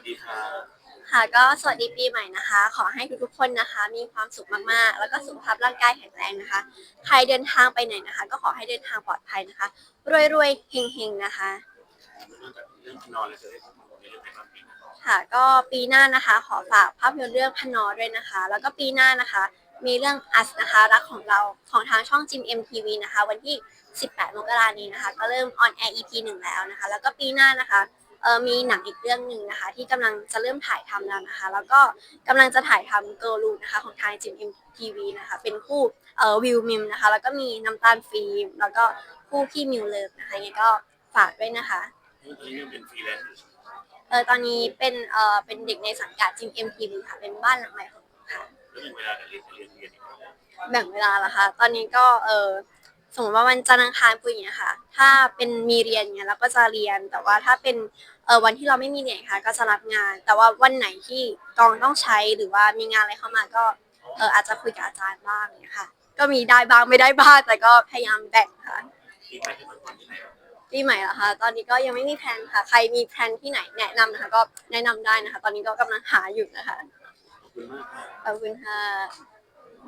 วัสดีค่ะค่ะก็สวัสดีปีใหม่นะคะ ขอให้ทุกๆคนนะคะ มีความสุขมากๆ แล้วก็สุขภาพร่างกายแข็งแรงนะคะ ใครเดินทางไปไหนนะคะ ก็ขอให้เดินทางปลอดภัยนะคะ รวยๆเฮงๆนะคะเรื่องจากเรื่องที่นอนเลยจะได้ของในเรื่องในความปีนะค่ะ ก็ปีหน้านะคะ ขอฝากภาพยนตร์เรื่องพนอด้วยนะคะ แล้วก็ปีหน้านะคะ มีเรื่องอัสนะคะรักของเราของทางช่องจิม MTV นะคะ วันที่ 18 มกรานี้นะคะ ก็เริ่มออนแอร์ EP หนึ่งแล้วนะคะ แล้วก็ปีหน้านะคะ เออมีหนังอีกเรื่องหนึ่งนะคะ ที่กำลังจะเริ่มถ่ายทำแล้วนะคะ แล้วก็กำลังจะถ่ายทำเกิร์ลลูนะคะของทางจิม MTV นะคะ เป็นคู่เออวิวมิมนะคะ แล้วก็มีน้ำตาลฟิล์มแล้วก็คู่พี่มิวเลิฟนะคะยังไงก็ฝากด้วยนะคะเรื่องนี้ยังเป็นฟรีแลนซ์อยู่ใช่ไหมเออตอนนี้เป็นเออเป็นเด็กในสังกัดจิม MTV ค่ะ เป็นบ้านหลังใหม่ของค่ะ แล้วอย่างเวลาการเรียนจะเรียนเรียนอีกไหม แบ่งเวลาละคะ ตอนนี้ก็เออ สมมติว่าวันจันทร์อังคารพุธอย่างเงี้ยค่ะ ถ้าเป็นมีเรียนเงี้ยเราก็จะเรียน แต่ว่าถ้าเป็นเออวันที่เราไม่มีเรียนค่ะ ก็จะรับงาน แต่ว่าวันไหนที่กองต้องใช้หรือว่ามีงานอะไรเข้ามาก็เอออาจจะคุยกับอาจารย์บ้างเนี่ยค่ะ ก็มีได้บ้างไม่ได้บ้างแต่ก็พยายามแบ่งค่ะที่ไปที่มันคนที่ไหนอะปีใหม่เหรอคะ ตอนนี้ก็ยังไม่มีแพลนค่ะ ใครมีแพลนที่ไหนแนะนำนะคะ ก็แนะนำได้นะคะ ตอนนี้ก็กำลังหาอยู่นะคะ ขอบคุณมากค่ะขอบคุณค่ะ